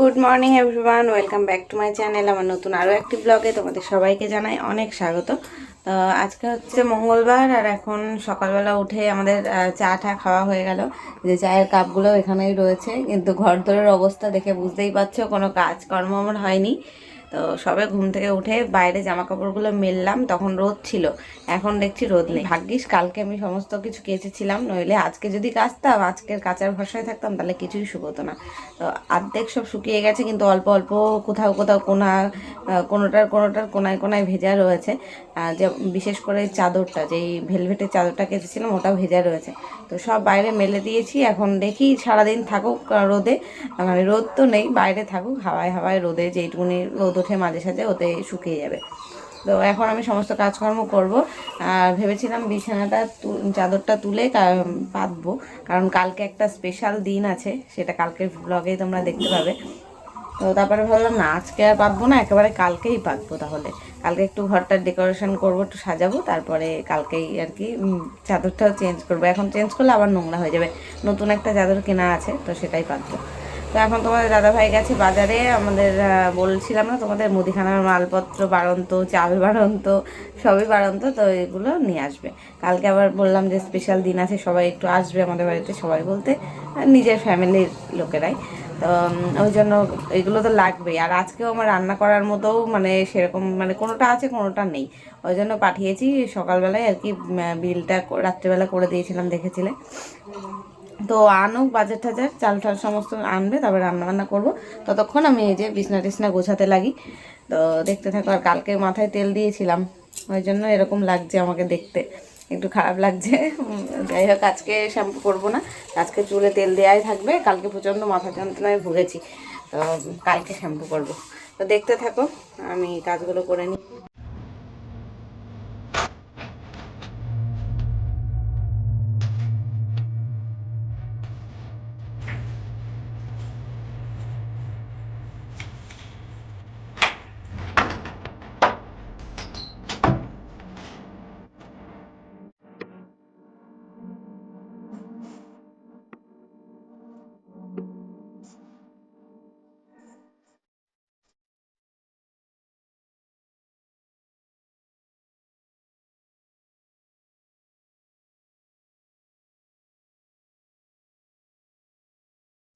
Good morning everyone welcome back to my channel আমার নতুন আরও একটি ব্লগে তোমাদের সবাইকে জানাই অনেক স্বাগত। তো আজকে হচ্ছে মঙ্গলবার, আর এখন সকালবেলা উঠে আমাদের চা টা খাওয়া হয়ে গেল। যে চায়ের কাপগুলো এখানেই রয়েছে। কিন্তু ঘর দরের অবস্থা দেখে বুঝতেই পারছ, কোনো কাজকর্ম আমার হয়নি। তো সবে ঘুম থেকে উঠে বাইরে জামা কাপড়গুলো মেললাম, তখন রোদ ছিল। এখন দেখছি রোদ নেই। ভাগ্যিস কালকে আমি সমস্ত কিছু কেচেছিলাম, নইলে আজকে যদি কাচতাম, আজকের কাচার ভরসায় থাকতাম, তাহলে কিছুই শুকোতো না। তো আর্ধেক সব শুকিয়ে গেছে, কিন্তু অল্প অল্প কোথাও কোথাও কোনা কোনোটার কোনোটার কোনায় কোনায় ভেজা রয়েছে। যে বিশেষ করে চাদরটা, যেই ভেলভেটের চাদরটা কেচেছিলাম ওটা ভেজা রয়েছে। তো সব বাইরে মেলে দিয়েছি। এখন দেখি সারাদিন থাকুক রোদে। মানে রোদ তো নেই, বাইরে থাকুক, হাওয়ায় হাওয়ায় রোদে যেইটুকুনি রোদ ওঠে মাঝে সাঝে, ওতে শুকিয়ে যাবে। তো এখন আমি সমস্ত কাজকর্ম করব। আর ভেবেছিলাম বিছানাটা চাদরটা তুলে পাতবো। কারণ কালকে একটা স্পেশাল দিন আছে, সেটা কালকের ব্লগেই তোমরা দেখতে পাবে। তো তারপরে ভাবলাম, না, আজকে আর পাতবো না, একেবারে কালকেই পাতবো তাহলে। কালকে একটু ঘরটার ডেকোরেশন করব, একটু সাজাবো, তারপরে কালকেই আর কি চাদরটাও চেঞ্জ করব। এখন চেঞ্জ করলে আবার নোংরা হয়ে যাবে। নতুন একটা চাদর কেনা আছে, তো সেটাই পাতবো তো এখন তোমাদের দাদাভাই গেছে বাজারে, আমাদের বলছিলাম না, তোমাদের মুদিখানার মালপত্র বাড়ন্ত, চাল বাড়ন্ত, সবই বাড়ন্ত, তো এগুলো নিয়ে আসবে। কালকে আবার বললাম যে স্পেশাল দিন আছে, সবাই একটু আসবে আমাদের বাড়িতে, সবাই বলতে নিজের ফ্যামিলির লোকেরাই। তো ওই জন্য এগুলো তো লাগবেই। আর আজকেও আমার রান্না করার মতো মানে সেরকম মানে কোনোটা আছে, কোনোটা নেই। ওই জন্য পাঠিয়েছি, সকালবেলায় আর কি বিলটা রাত্রেবেলা করে দিয়েছিলাম দেখেছিলে। তো আনুক বাজার টাজার, চাল টাল সমস্ত আনবে, তারপরে রান্না বান্না করব। ততক্ষণ আমি এই যে বিছনা টিছনা গোছাতে লাগি। তো দেখতে থাকো, আর কালকে মাথায় তেল দিয়েছিলাম। ওই জন্য এরকম লাগছে আমাকে দেখতে। একটু খারাপ লাগছে। যাই হোক, আজকে শ্যাম্পু করব না। আজকে চুলে তেল দেওয়াই থাকবে। কালকে প্রচণ্ড মাথা যন্ত্রণায় ভুগেছি। তো, কালকে শ্যাম্পু করব। তো, দেখতে থাকো, আমি কাজগুলো করে নিই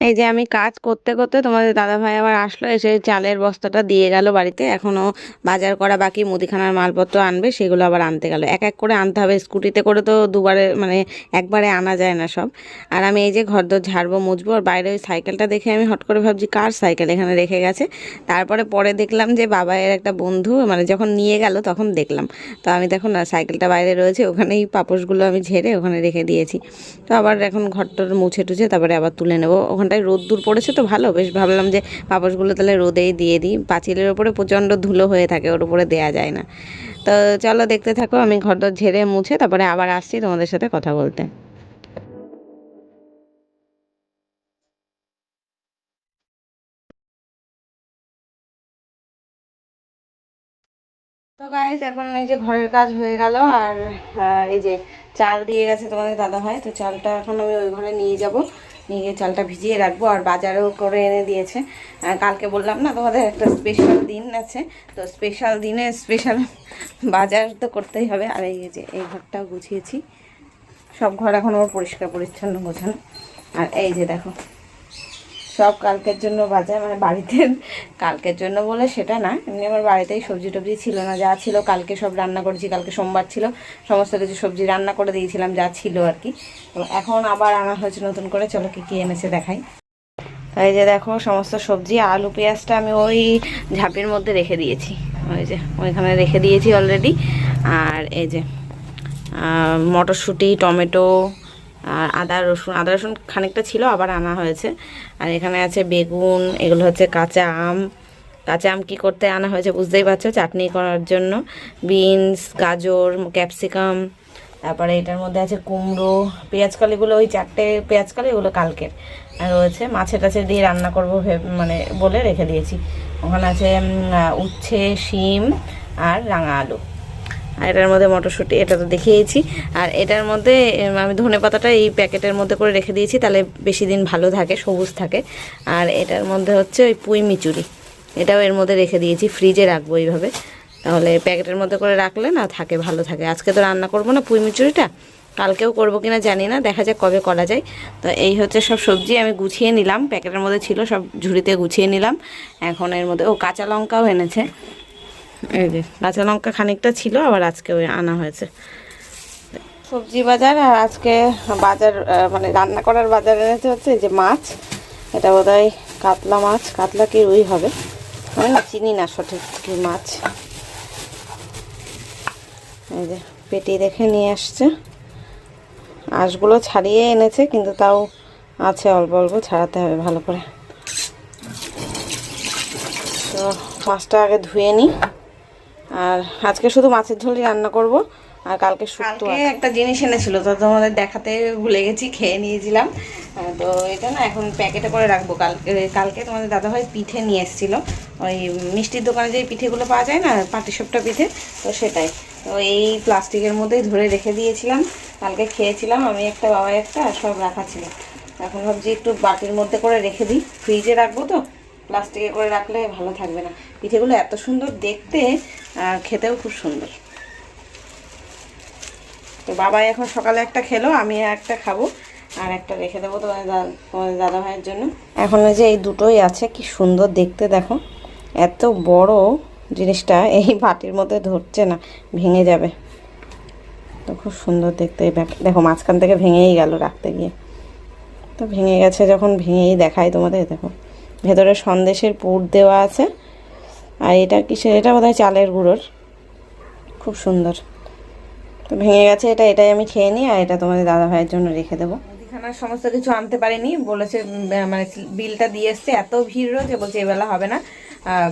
এই যে আমি কাজ করতে করতে তোমাদের দাদা ভাই আবার আসলো, এসে চালের বস্তাটা দিয়ে গেল বাড়িতে। এখনও বাজার করা বাকি, মুদিখানার মালপত্র আনবে, সেগুলো আবার আনতে গেল। এক এক করে আনতে হবে, স্কুটিতে করে তো দুবারে মানে একবারে আনা যায় না সব। আর আমি এই যে ঘর দর ঝাড়বো, মুছবো, আর বাইরে ওই সাইকেলটা দেখে আমি হট করে ভাবছি, কার সাইকেল এখানে রেখে গেছে? তারপরে পরে দেখলাম যে বাবাইয়ের একটা বন্ধু মানে যখন নিয়ে গেল তখন দেখলাম। তো আমি দেখুন না, সাইকেলটা বাইরে রয়েছে, ওখানেই পাপোশগুলো আমি ঝেড়ে ওখানে রেখে দিয়েছি। তো আবার এখন ঘরটর মুছে টুছে, তারপরে আবার তুলে নেব। রোদ্দুর পড়েছে তো ভালো। বেশ ভাবলাম যে পাপোশগুলো তাহলে রোদেই দিয়ে দিই। পাঁচিলের ওপরে প্রচণ্ড ধুলো হয়ে থাকে, ওর উপরে দেয়া যায় না। তো চলো দেখতে থাকো, আমি ঘরটর ঝেড়ে মুছে তারপরে আবার আসছি তোমাদের সাথে কথা বলতে। তো গাইজ এখন এই যে ঘরের কাজ হয়ে গেল আর এই যে চাল দিয়ে গেছে তোমাদের দাদা ভাই তো চালটা এখন আমি ওই ঘরে নিয়ে যাব। নিয়ে গিয়ে চালটা ভিজিয়ে রাখব আর বাজারও করে এনে দিয়েছে। কালকে বললাম না তোমাদের একটা স্পেশাল দিন আছে, তো স্পেশাল দিনে স্পেশাল বাজার তো করতেই হবে। আর এই যে, এই ঘরটাও গুছিয়েছি। সব ঘর এখন ওর পরিষ্কার পরিচ্ছন্ন গোছানো। আর এই যে দেখো সব কালকের জন্য বাজার মানে বাড়িতে কালকের জন্য বলে সেটা না। এমনি আমার বাড়িতেই সবজি টবজি ছিল না, যা ছিল কালকে সব রান্না করেছি, কালকে সোমবার ছিল। সমস্ত কিছু সবজি রান্না করে দিয়েছিলাম, যা ছিল আর কি। এখন আবার আনা হয়েছে নতুন করে, চলো কি কী এনেছে দেখাই। তো এই যে দেখো, সমস্ত সবজি, আলু, পেঁয়াজটা আমি ওই ঝাঁপির মধ্যে রেখে দিয়েছি। ওই যে, ওইখানে রেখে দিয়েছি অলরেডি আর এই যে মটরশুঁটি, টমেটো আর আদা, রসুন। আদা, রসুন খানিকটা ছিল, আবার আনা হয়েছে। আর এখানে আছে বেগুন, এগুলো হচ্ছে কাঁচা আম। কাঁচা আম কী করতে আনা হয়েছে বুঝতেই পারছ? চাটনি করার জন্য। বিনস, গাজর, ক্যাপসিকাম। তারপরে এটার মধ্যে আছে কুমড়ো। পেঁয়াজকালিগুলো ওই চারটে পেঁয়াজকালি ওগুলো কালকের। আর রয়েছে মাছে টাছে দিয়ে রান্না করব মানে বলে রেখে দিয়েছি। ওখানে আছে উচ্ছে, শিম আর রাঙা আলু। আর এটার মধ্যে মটরশুঁটি, এটা তো দেখিয়েছি। আর এটার মধ্যে আমি ধনে পাতাটা এই প্যাকেটের মধ্যে করে রেখে দিয়েছি, তাহলে বেশি দিন ভালো থাকে, সবুজ থাকে। আর এটার মধ্যে হচ্ছে ওই পুঁই মিচুরি, এটাও এর মধ্যে রেখে দিয়েছি, ফ্রিজে রাখব এইভাবে। তাহলে প্যাকেটের মধ্যে করে রাখলে না থাকে, ভালো থাকে। আজকে তো রান্না করব না পুঁই মিচুরিটা, কালকেও করব কিনা জানি না, দেখা যাক কবে করা যায়। তো এই হচ্ছে সব সবজি, আমি গুছিয়ে নিলাম, প্যাকেটের মধ্যে ছিল সব ঝুড়িতে গুছিয়ে নিলাম। এখন এর মধ্যে, ও কাঁচা লঙ্কাও এনেছে। এই যে, কাঁচা লঙ্কা খানিকটা ছিল, আবার আজকে ওই আনা হয়েছে। সবজি বাজার, আর আজকে বাজার মানে রান্না করার বাজার এনেছে হচ্ছে যে মাছ। এটা বোধহয় কাতলা মাছ, কাতলা কি রুই হবে? আমি না চিনি না সঠিক কি মাছ। এই যে, পেটি দেখে নিয়ে আসছে। আঁশগুলো ছাড়িয়ে এনেছে, কিন্তু তাও আছে অল্প অল্প, ছাড়াতে হবে ভালো করে। তো মাছটা আগে ধুয়ে নিই। আর আজকে শুধু মাছের ঝোলই রান্না করব আর কালকে শুক্তো একটা জিনিস এনেছিল তো তোমাদের দেখাতে ভুলে গেছি খেয়ে নিয়েছিলাম। তো এটা না এখন প্যাকেটে করে রাখব। কালকে কালকে তোমাদের দাদাভাই পিঠে নিয়ে এসেছিল। ওই মিষ্টির দোকানে যে পিঠেগুলো পাওয়া যায় না পাটিসাপটা পিঠে তো সেটাই। তো এই প্লাস্টিকের মধ্যেই ধরে রেখে দিয়েছিলাম। কালকে খেয়েছিলাম আমি একটা বাবা একটা আর সব রাখা ছিল। এখন ভাবছি একটু বাটির মধ্যে করে রেখে দিই। ফ্রিজে রাখব তো প্লাস্টিকে করে রাখলে ভালো থাকবে না। পিঠেগুলো এত সুন্দর দেখতে আর খেতেও খুব সুন্দর। তো বাবা এখন সকালে একটা খেলো, আমি একটা খাব, আর একটা রেখে দেবো তোমাদের তোমাদের দাদা ভাইয়ের জন্য। এখন যে এই দুটোই আছে, কি সুন্দর দেখতে দেখো। এত বড় জিনিসটা এই বাটির মধ্যে ধরছে না, ভেঙে যাবে। তো খুব সুন্দর দেখতে এই দেখো, মাঝখান থেকে ভেঙেই গেল রাখতে গিয়ে। তো ভেঙে গেছে, যখন ভেঙেই দেখাই তোমাদের, দেখো। ভেতরে সন্দেশের পুর দেওয়া আছে আর এটা কিসের? এটা বোধহয় চালের গুঁড়োর। খুব সুন্দর। তো ভেঙে গেছে এটা, এটাই আমি খেয়ে নিই আর এটা তোমাদের দাদা ভাইয়ের জন্য রেখে দেবো। মুদিখানার সমস্ত কিছু আনতে পারিনি, বলেছে মানে বিলটা দিয়ে এসছে, এত ভিড় রয়েছে, বলছে এবেলা হবে না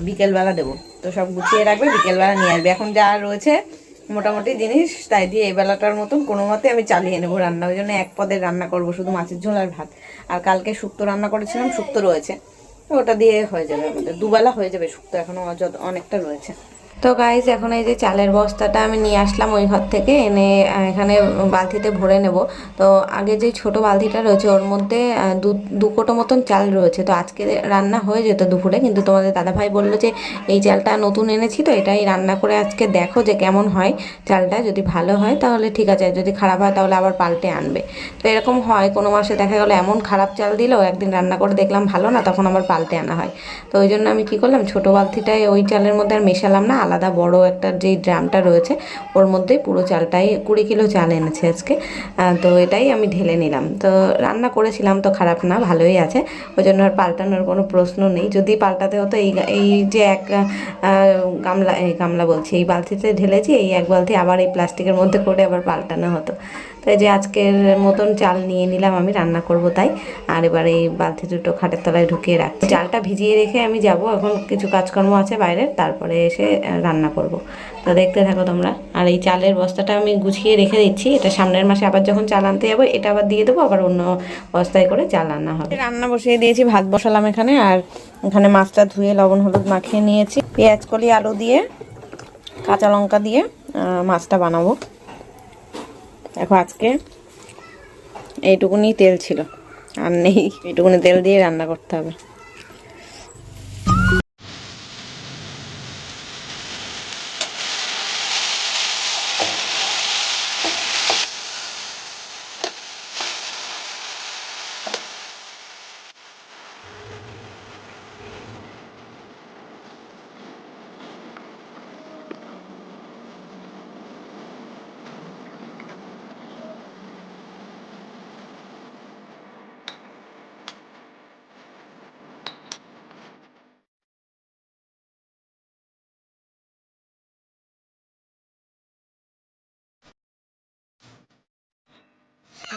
বিকেলবেলা দেবো। তো সব গুছিয়ে রাখবে বিকেলবেলা নিয়ে আসবে। এখন যা রয়েছে মোটামুটি জিনিস, তাই দিয়ে এই বেলাটার মতন কোনো মতে আমি চালিয়ে নেব রান্না। ওই জন্য এক পদের রান্না করব, শুধু মাছের ঝোল আর ভাত। আর কালকে শুক্তো রান্না করেছিলাম, শুক্তো রয়েছে। ওটা দিয়ে হয়ে যাবে আমাদের দুবেলা হয়ে যাবে শুক্তো এখনও অনেকটা রয়েছে। তো গাইজ এখন এই যে চালের বস্তাটা আমি নিয়ে আসলাম ওই ঘর থেকে, এনে এখানে বালতিতে ভরে নেব। তো আগে যে ছোট বালতিটা রয়েছে, ওর মধ্যে দু দু কোটো মতন চাল রয়েছে। তো আজকে রান্না হয়ে যেত দুপুরে, কিন্তু তোমাদের দাদাভাই বলল যে, এই চালটা নতুন এনেছি তো, এটাই রান্না করে আজকে দেখো যে কেমন হয় চালটা। যদি ভালো হয় তাহলে ঠিক আছে যদি খারাপ হয় তাহলে আবার পাল্টে আনবে। তো এরকম হয়, কোনো মাসে দেখা গেলো এমন খারাপ চাল দিল, একদিন রান্না করে দেখলাম ভালো না, তখন আবার পাল্টে আনা হয়। তো ওই জন্য আমি কি করলাম, ছোট বালতিটায় ওই চালের মধ্যে আর মেশালাম না আলাদা বড় একটা যেই ড্রামটা রয়েছে, ওর মধ্যে পুরো চালটাই কুড়ি কিলো চাল এনেছে আজকে। তো এটাই আমি ঢেলে নিলাম। তো রান্না করেছিলাম তো খারাপ না, ভালোই আছে। ওই জন্য আর পাল্টানোর কোনো প্রশ্ন নেই। যদি পাল্টাতে হতো, এই এই যে এক গামলা এই গামলা বলছি, এই বালতিতে ঢেলেছি, এই এক বালতি আবার এই প্লাস্টিকের মধ্যে করে আবার পাল্টানো হতো। তো এই যে আজকের মতন চাল নিয়ে নিলাম, আমি রান্না করব তাই। আর এবার এই বালতি দুটো খাটের তলায় ঢুকিয়ে রাখছি। চালটা ভিজিয়ে রেখে আমি যাব, এখন কিছু কাজকর্ম আছে বাইরের, তারপরে এসে রান্না করব। তো দেখতে থাকো তোমরা। আর এই চালের বস্তাটা আমি গুছিয়ে রেখে দিচ্ছি। এটা সামনের মাসে আবার যখন চাল আনতে যাব, এটা আবার দিয়ে দেবো, আবার অন্য বস্তায় করে চাল রান্না হবে। রান্না বসিয়ে দিয়েছি, ভাত বসালাম এখানে। আর এখানে মাছটা ধুয়ে লবণ হলুদ মাখিয়ে নিয়েছি। পেঁয়াজ কলি, আলু দিয়ে, কাঁচা লঙ্কা দিয়ে মাছটা বানাবো। দেখো আজকে এইটুকুনি তেল ছিল। আর নেই এইটুকুনি তেল দিয়ে রান্না করতে হবে।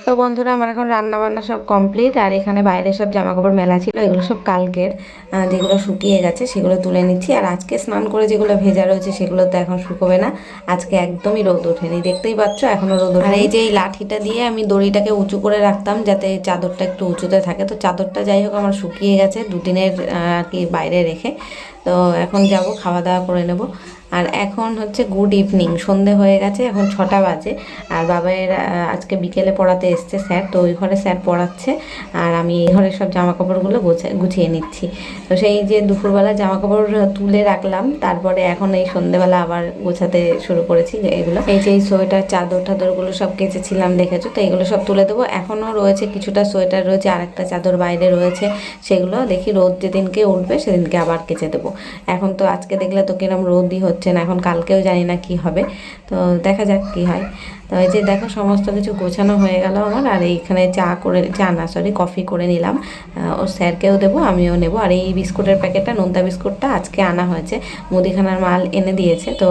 তো বন্ধুরা, আমার এখন রান্না বান্না সব কমপ্লিট আর এখানে বাইরে সব জামা কাপড় মেলা ছিল, এগুলো সব কালকের যেগুলো শুকিয়ে গেছে সেগুলো তুলে নিচ্ছি। আর আজকে স্নান করে যেগুলো ভেজা রয়েছে সেগুলো তো এখন শুকোবে না। আজকে একদমই রোদ ওঠেনি, দেখতেই পাচ্ছ এখনও রোদ ওঠে এই যে এই লাঠিটা দিয়ে আমি দড়িটাকে উঁচু করে রাখতাম যাতে চাদরটা একটু উঁচুতে থাকে। তো চাদরটা যাই হোক আমার শুকিয়ে গেছে, দুদিনের কি বাইরে রেখে। তো এখন যাব, খাওয়া দাওয়া করে নেব। আর এখন হচ্ছে গুড ইভিনিং সন্ধে হয়ে গেছে, এখন ছটা বাজে। আর বাবাইয়ের আজকে বিকেলে পড়াতে এসছে স্যার, তো ওই ঘরে স্যার পড়াচ্ছে। আর আমি এই ঘরের সব জামা কাপড়গুলো গুছে- গুছিয়ে নিচ্ছি। তো সেই যে দুপুরবেলা জামা কাপড় তুলে রাখলাম, তারপরে এখন এই সন্ধেবেলা আবার গোছাতে শুরু করেছি এগুলো। এই যে এই সোয়েটার, চাদর টাদরগুলো সব কেচেছিলাম, দেখেছ? তো এগুলো সব তুলে দেবো। এখনও রয়েছে কিছুটা সোয়েটার, রয়েছে আর একটা চাদর বাইরে রয়েছে, সেগুলো দেখি রোদ যেদিনকে উঠবে, সেদিনকে আবার কেচে দেবো। এখন তো আজকে দেখলে তো কিরম রোদই হচ্ছে। না এখন কালকেও জানি না কি হবে। তো দেখা যাক কি হয়। তো এই যে দেখো, সমস্ত কিছু গোছানো হয়ে গেল আমার, আর এইখানে চা করে, চা না সরি কফি করে নিলাম। ও স্যারকেও দেবো, আমিও নেব। আর এই বিস্কুটের প্যাকেটটা, নোনতা বিস্কুটটা আজকে আনা হয়েছে। মুদিখানার মাল এনে দিয়েছে। তো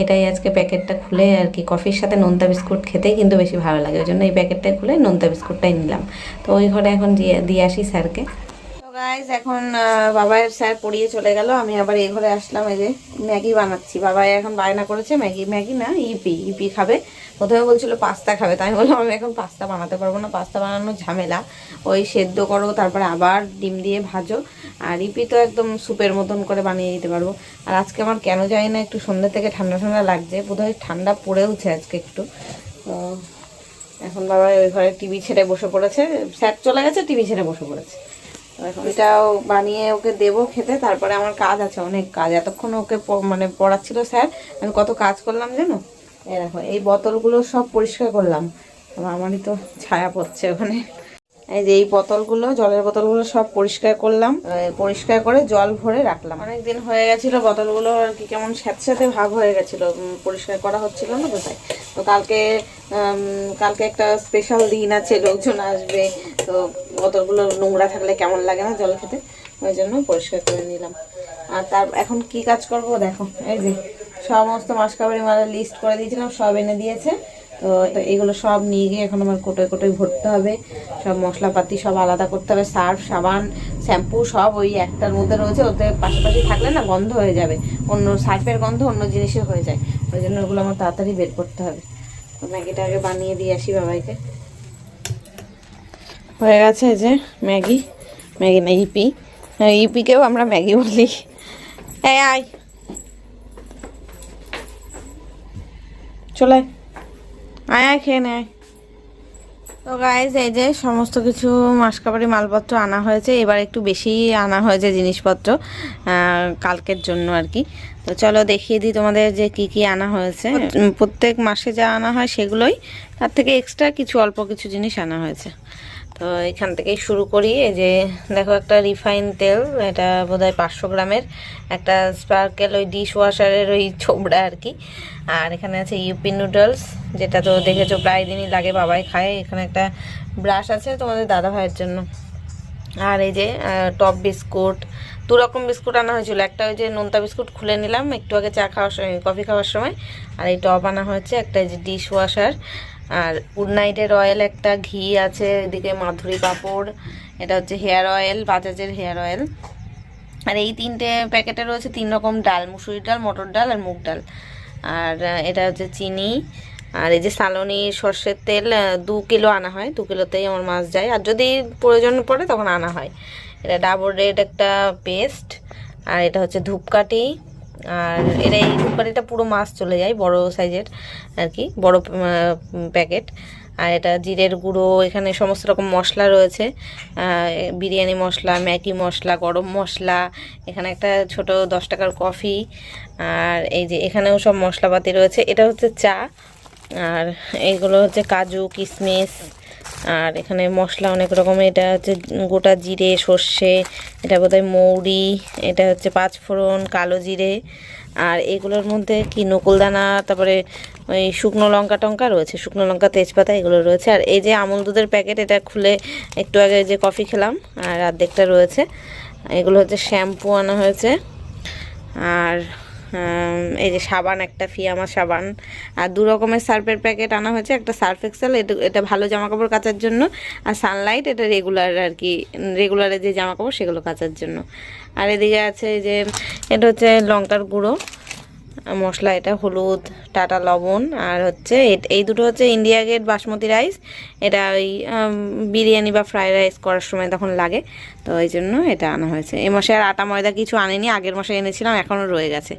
এটাই আজকে প্যাকেটটা খুলে আর কি কফির সাথে নোনতা বিস্কুট খেতেই কিন্তু বেশি ভালো লাগে। ওই জন্য এই প্যাকেটটা খুলে নোনতা বিস্কুটটাই নিলাম। তো ওই ঘরে এখন দিয়ে দিয়ে আসি স্যারকে। গাইজ এখন বাবাইয়ের স্যার পড়িয়ে চলে গেল। আমি আবার এই ঘরে আসলাম, এই যে ম্যাগি বানাচ্ছি। বাবাই এখন বায়না করেছে, ম্যাগি ম্যাগি না, ইপি ইপি খাবে। প্রথমে বলছিল পাস্তা খাবে, তাই বললাম, আমি এখন পাস্তা বানাতে পারব না, পাস্তা বানানো ঝামেলা। ওই সেদ্ধ করো, তারপরে আবার ডিম দিয়ে ভাজো। আর ইপি তো একদম স্যুপের মতন করে বানিয়ে দিতে পারব। আর আজকে আমার কেন জানি না, একটু সন্ধ্যে থেকে ঠান্ডা ঠান্ডা লাগছে। বোধহয় ঠান্ডা পড়েওছে আজকে একটু। তো এখন বাবা ওই ঘরে টিভি ছেড়ে বসে পড়েছে। স্যার চলে গেছে, টিভি ছেড়ে বসে পড়েছে। এটাও বানিয়ে ওকে দেবো খেতে, তারপরে আমার কাজ আছে, অনেক কাজ। এতক্ষণ ওকে মানে পড়াচ্ছিল স্যার, আমি কত কাজ করলাম জানো? এই দেখো, এই বোতলগুলো সব পরিষ্কার করলাম। আমারই তো ছায়া পড়ছে ওখানে। এই যে এই বোতলগুলো, জলের বোতলগুলো সব পরিষ্কার করলাম পরিষ্কার করে জল ভরে রাখলাম। অনেক দিন হয়ে গেছিল, বোতলগুলো আর কি কেমন স্যাঁতস্যাঁতে ভাব হয়ে গেছিল পরিষ্কার করা হচ্ছিল না তাই তো কালকে কালকে একটা স্পেশাল দিন আছে, লোকজন আসবে, তো বোতলগুলো নোংরা থাকলে কেমন লাগে না জল খেতে? ওই জন্য পরিষ্কার করে নিলাম। আর তার, এখন কি কাজ করব দেখো, এই যে সমস্ত মাসকাবারি মালের লিস্ট করে দিয়েছিলাম, সব এনে দিয়েছে। তো এগুলো সব নিয়ে গিয়ে এখন আমার কোটোয় কোটোয় ভরতে হবে। সব মশলাপাতি সব আলাদা করতে হবে, সার্ফ, সাবান, শ্যাম্পু সব ওই একটার মধ্যে রয়েছে ওতে পাশাপাশি থাকলে না গন্ধ হয়ে যাবে। অন্য সার্ফের গন্ধ অন্য জিনিসের হয়ে যায়। ওই জন্য ওগুলো আমার তাড়াতাড়ি বের করতে হবে। তো ম্যাগিটা আগে বানিয়ে দিয়ে আসি বাবাইকে। হয়ে গেছে যে ম্যাগি ম্যাগি না, ইপি। হ্যাঁ ইপিকেও আমরা ম্যাগি বলি। হ্যাঁ আয়। চলে। আয় খেয়ে নেয় তো গাইজ এই যে সমস্ত কিছু মাসকাবারি মালপত্র আনা হয়েছে এবার একটু বেশি আনা হয়েছে জিনিসপত্র কালকের জন্য আর কি। তো চলো দেখিয়ে দিই তোমাদের যে কি কি আনা হয়েছে। প্রত্যেক মাসে যা আনা হয় সেগুলোই তার থেকে এক্সট্রা কিছু অল্প কিছু জিনিস আনা হয়েছে। তো এখান থেকেই শুরু করি। এই যে দেখো একটা রিফাইন তেল, এটা বোধহয় পাঁচশো গ্রামের। একটা স্পার্কেল ওই ডিশ ওয়াশারের ওই ছোবড়া আর কি। আর এখানে আছে ইউপি নুডলস যেটা তো দেখেছ প্রায় দিনই লাগে, বাবাই খায়। এখানে একটা ব্রাশ আছে তোমাদের দাদা ভাইয়ের জন্য। আর এই যে টপ বিস্কুট দু রকম বিস্কুট আনা হয়েছিল। একটা ওই যে নোনতা বিস্কুট খুলে নিলাম, একটু আগে চা খাওয়ার সময় কফি খাওয়ার সময়। আর এই টপ আনা হয়েছে একটা যে ডিশ ওয়াশার আর গুড নাইটের অয়েল একটা ঘি আছে, এদিকে মাধুরী পাপড় এটা হচ্ছে হেয়ার অয়েল, বাজাজের হেয়ার অয়েল। আর এই তিনটে প্যাকেটে রয়েছে তিন রকম ডাল মুসুরি ডাল, মটর ডাল আর মুগ ডাল। আর এটা হচ্ছে চিনি। আর এই যে সালনি সর্ষের তেল দু কিলো আনা হয়, দু কিলোতেই আমার মাছ যায়। আর যদি প্রয়োজন পড়ে তখন আনা হয়। এটা ডাবর রেড একটা পেস্ট। আর এটা হচ্ছে ধূপকাঠি। আর এটা এই ধূপকাঠিটা পুরো মাছ চলে যায়, বড় সাইজের আর কি বড় প্যাকেট। আর এটা জিরের গুঁড়ো, এখানে সমস্ত রকম মশলা রয়েছে। বিরিয়ানি মশলা, ম্যাগি মশলা, গরম মশলা, এখানে একটা ছোট দশ টাকার কফি, আর এই যে এখানেও সব মশলাপাতি রয়েছে। এটা হচ্ছে চা, আর এইগুলো হচ্ছে কাজু কিশমিশ আর এখানে মশলা অনেক রকমের, এটা হচ্ছে গোটা জিরে, সর্ষে, এটা বোধহয় মৌরি, এটা হচ্ছে পাঁচফোড়ন, কালো জিরে আর এগুলোর মধ্যে কি নকুলদানা, তারপরে ওই শুকনো লঙ্কা টঙ্কা রয়েছে, শুকনো লঙ্কা, তেজপাতা এগুলো রয়েছে। আর এই যে আমুল দুধের প্যাকেট, এটা খুলে একটু আগে যে কফি খেলাম, আর অর্ধেকটা রয়েছে। এগুলো হচ্ছে শ্যাম্পু আনা হয়েছে। আর এই যে সাবান, একটা ফিয়ামা সাবান। আর দু রকমের সার্ফের প্যাকেট আনা হয়েছে, একটা সার্ফ এক্সেল, এটা এটা ভালো জামা কাপড় কাচার জন্য। আর সানলাইট, এটা রেগুলার আর কি রেগুলারের যে জামা কাপড় সেগুলো কাচার জন্য। আর এদিকে আছে যে, এটা হচ্ছে লঙ্কার গুঁড়ো। মশলা এটা হলুদ, টাটা লবণ আর হচ্ছে এ- এই দুটো হচ্ছে ইন্ডিয়া গেট বাসমতি রাইস এটা ওই বিরিয়ানি বা ফ্রাইড রাইস করার সময় তখন লাগে। তো এই জন্য এটা আনা হয়েছে। এই মাসে আর আটা ময়দা কিছু আনেনি, আগের মাসে এনেছিলাম, এখনও রয়ে গেছে।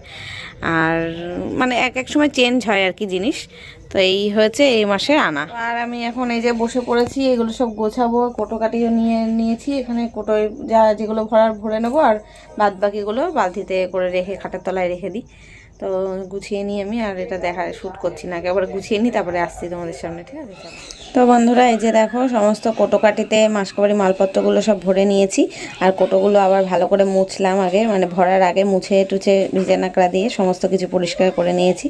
আর মানে এক এক সময় চেঞ্জ হয় আর কি জিনিস। তো এই হয়েছে এই মাসে আনা। আর আমি এখন এই যে বসে পড়েছি, এগুলো সব গোছাবো কোটো কাটিও নিয়ে নিয়েছি। এখানে কোটোয় যা যেগুলো ভরার ভরে নেব আর বাদ বাকিগুলো বালতিতে করে রেখে, খাটের তলায় রেখে দিই। তো গুছিয়ে নিই আমি, আর এটা দেখা শ্যুট করছি না। একেবারে গুছিয়ে নিই, তারপরে আসছি তোমাদের সামনে, ঠিক আছে? তো বন্ধুরা, এই যে দেখো, সমস্ত কোটোকাটিতে মাসকাবারি মালপত্রগুলো সব ভরে নিয়েছি, আর কোটোগুলো আবার ভালো করে মুছলাম আগে মানে ভরার আগে মুছে টুছে ভিজে নাকড়া দিয়ে সমস্ত কিছু পরিষ্কার করে নিয়েছি।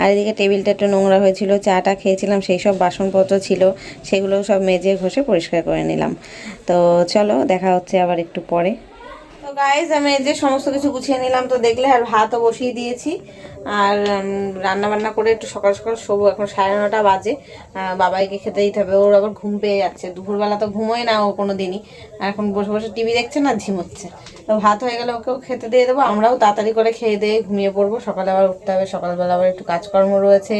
আর এদিকে টেবিলটা একটু নোংরা হয়েছিল, চাটা খেয়েছিলাম, সেই সব বাসনপত্র ছিল সেগুলো সব মেজে ঘষে পরিষ্কার করে নিলাম। তো চলো, দেখা হচ্ছে আবার একটু পরে। তো গাইজ আমি এই যে সমস্ত কিছু গুছিয়ে নিলাম, তো দেখলে আর ভাতও বসিয়ে দিয়েছি। আর রান্না বান্না করে একটু সকাল সকাল শোবো। এখন সাড়ে নটা বাজে। বাবাইকে খেতে দিতে হবে। ওর আবার ঘুম পেয়ে যাচ্ছে। দুপুরবেলা তো ঘুমোয় না ও কোনো দিনই আর এখন বসে বসে টিভি দেখছে না ঝিমোচ্ছে তো ভাত হয়ে গেলে ওকেও খেতে দিয়ে দেবো। আমরাও তাড়াতাড়ি করে খেয়ে দিয়ে ঘুমিয়ে পড়ব। সকালে আবার উঠতে হবে। সকালবেলা আবার একটু কাজকর্ম রয়েছে।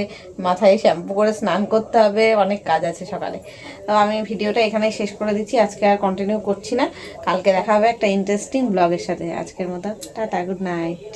মাথায় শ্যাম্পু করে স্নান করতে হবে। অনেক কাজ আছে সকালে। তো আমি ভিডিওটা এখানেই শেষ করে দিচ্ছি। আজকে আর কন্টিনিউ করছি না। কালকে দেখা হবে একটা ইন্টারেস্টিং ব্লগের সাথে। আজকের মতো টাটা গুড নাইট